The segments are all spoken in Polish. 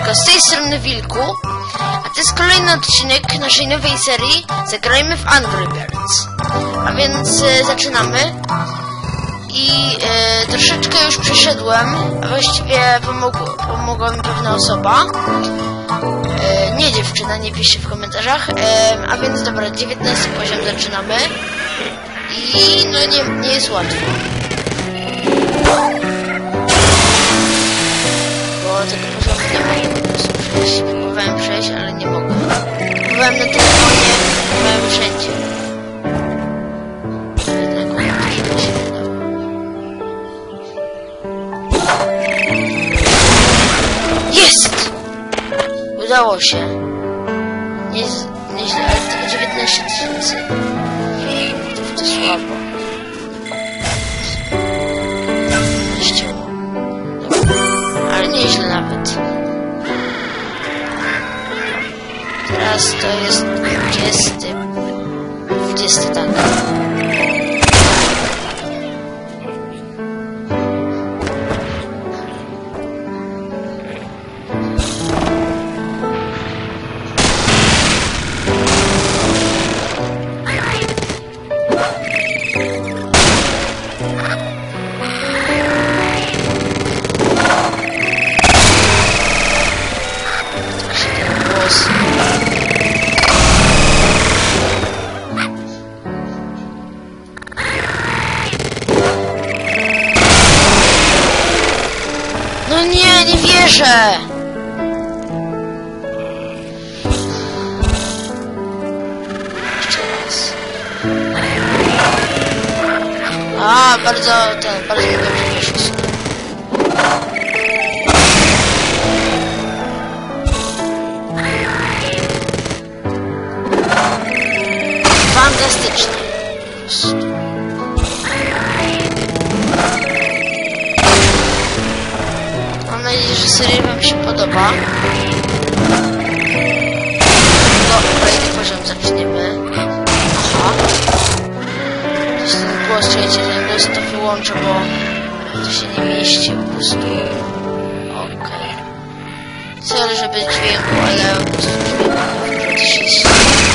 Siemanko, z tej strony Wilku, a to jest kolejny odcinek naszej nowej serii Zagrajmy w Angry Birds. A więc e, zaczynamy. I e, troszeczkę już przeszedłem, a właściwie pomog, pomogła mi pewna osoba. E, nie dziewczyna, nie piszcie w komentarzach. E, a więc dobra, 19 poziom zaczynamy. I no nie, nie jest łatwo. Tego poziomu nie mogę po prostu przejść. Ale nie mogłem. Próbowałem na telefonie, próbowałem wszędzie. Jest! Udało się. Nie, nieźle, ale tylko 19 tysięcy. To słabo. Teraz to jest 20. 20 tak. Tak wierzę! Jeszcze raz. A, bardzo, ten, bardzo dobrze wyszło. Fantastyczne. Nadzieję, że seria Wam się podoba. No, kolejny poziom zaczniemy. Aha. Ten głos, czekajcie, ten głos to wyłączę, bo to się nie mieści po prostu. Okej. Sorry, żeby dźwięku, ale po prostu dźwięku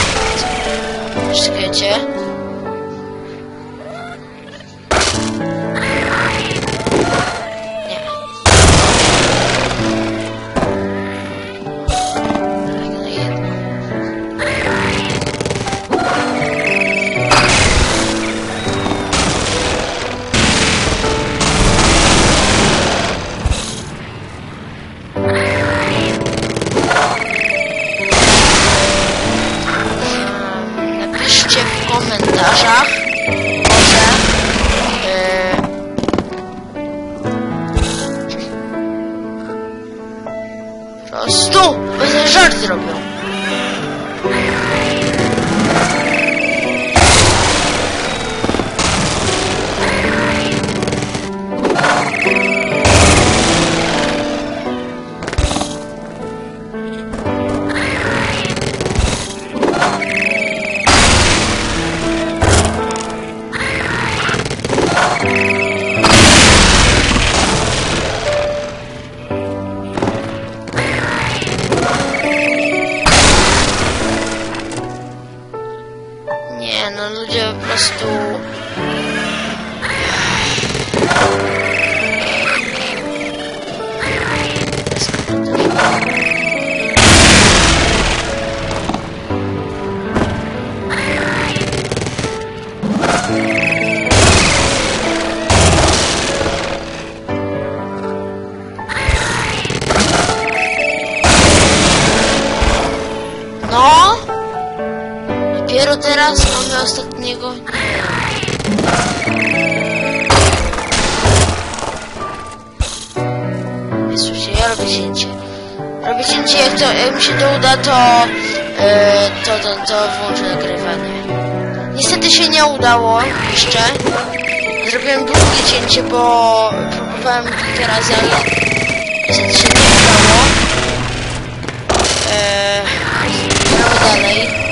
po prostu, bo ten Dopiero teraz mamy ostatniego. Nie. Słuchajcie, ja robię cięcie. Robię cięcie, jak, to, jak mi się to uda, to, e, to, to, to włączę nagrywanie. Niestety się nie udało jeszcze. Zrobiłem długie cięcie, bo próbowałem kilka razy, ale niestety się nie udało. Eee, dalej.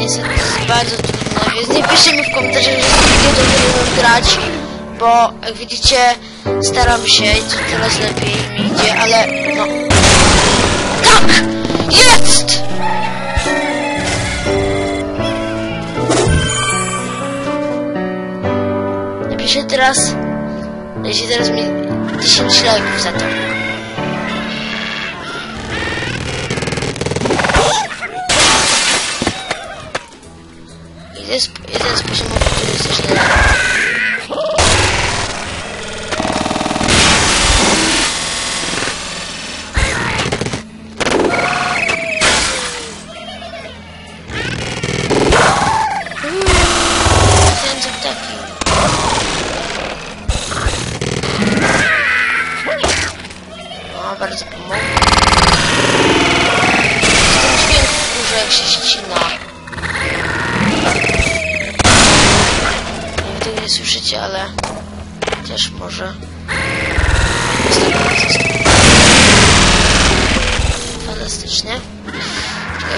Jest bardzo trudne, więc nie piszcie mi w komentarzach, że nie wiem, grać, bo jak widzicie staram się i to coraz lepiej mi idzie, ale no... Tak! Jest! Napiszę teraz... Dajcie teraz mi 10 lajków za to. I to jest jeden z poziomów, który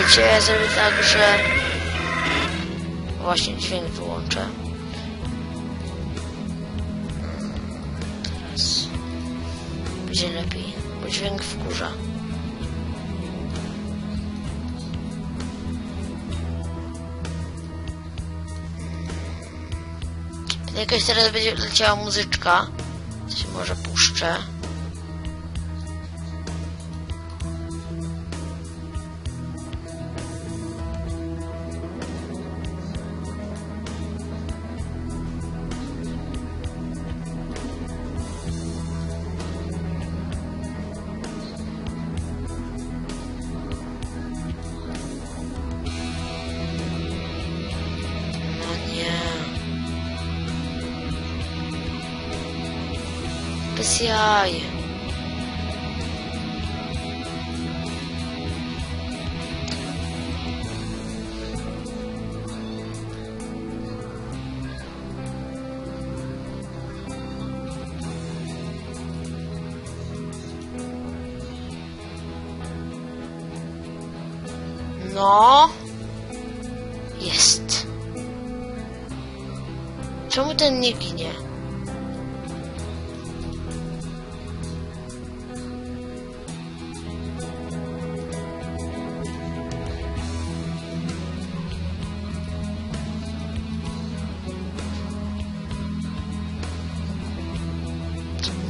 Czekajcie, ja zrobię tak, że właśnie dźwięk wyłączę. Teraz będzie lepiej, bo dźwięk wkurza. Jakaś teraz będzie leciała muzyczka. Się może puszczę. No. Jest. Czemu ten nie ginie?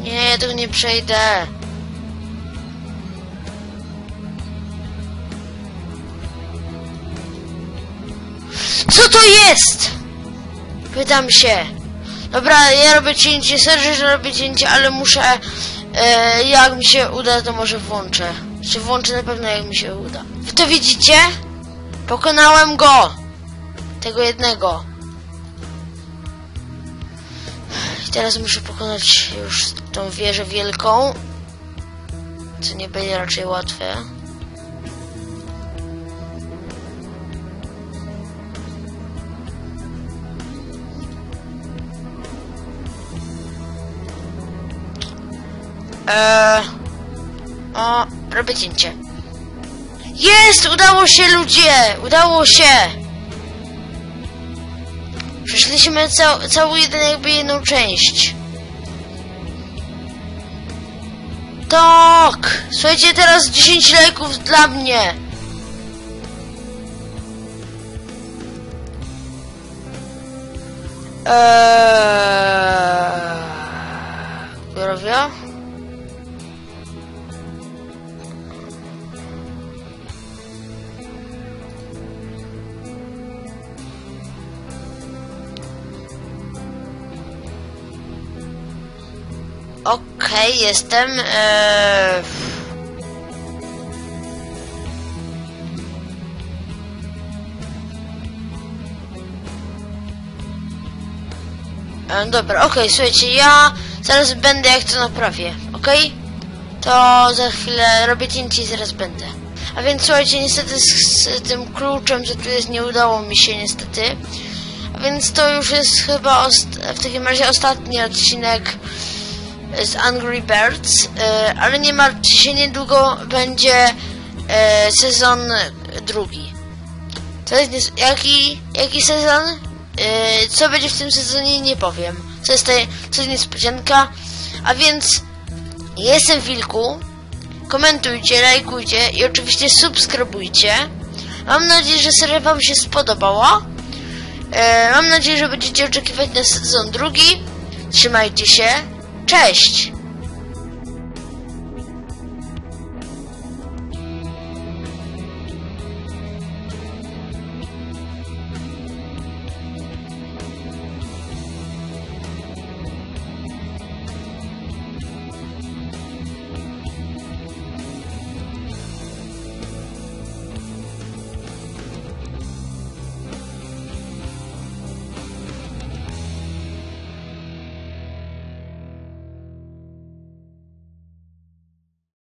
Nie, tego nie przejdę. Co to jest? Pytam się. Dobra, ja robię cięcie, serio, że robię cięcie, ale muszę... E, jak mi się uda, to może włączę. Czy włączę na pewno, jak mi się uda. Wy to widzicie? Pokonałem go! Tego jednego. I teraz muszę pokonać już tą wieżę wielką. Co nie będzie raczej łatwe. Eee, o, robię cięcie. Jest! Udało się, ludzie! Udało się! Przeszliśmy cał, całą jeden, jakby jedną część. Tak! Słuchajcie, teraz 10 lajków dla mnie. Eee... Gorovia? Okej, jestem. Eee... E, dobra, okej, słuchajcie, ja zaraz będę jak to naprawię, okej? To za chwilę robię cięcie i zaraz będę. A więc słuchajcie, niestety z, z tym kluczem, co tu jest, nie udało mi się niestety. A więc to już jest chyba w takim razie ostatni odcinek z Angry Birds, e, ale nie martwcie się, niedługo będzie e, sezon drugi. To jest nies- jaki, jaki sezon? E, co będzie w tym sezonie nie powiem. co jest, tutaj, co jest niespodzianka. A więc jestem Wilku. Komentujcie, lajkujcie i oczywiście subskrybujcie. Mam nadzieję, że seria Wam się spodobała. Mam nadzieję, że będziecie oczekiwać na sezon drugi. Trzymajcie się. Cześć!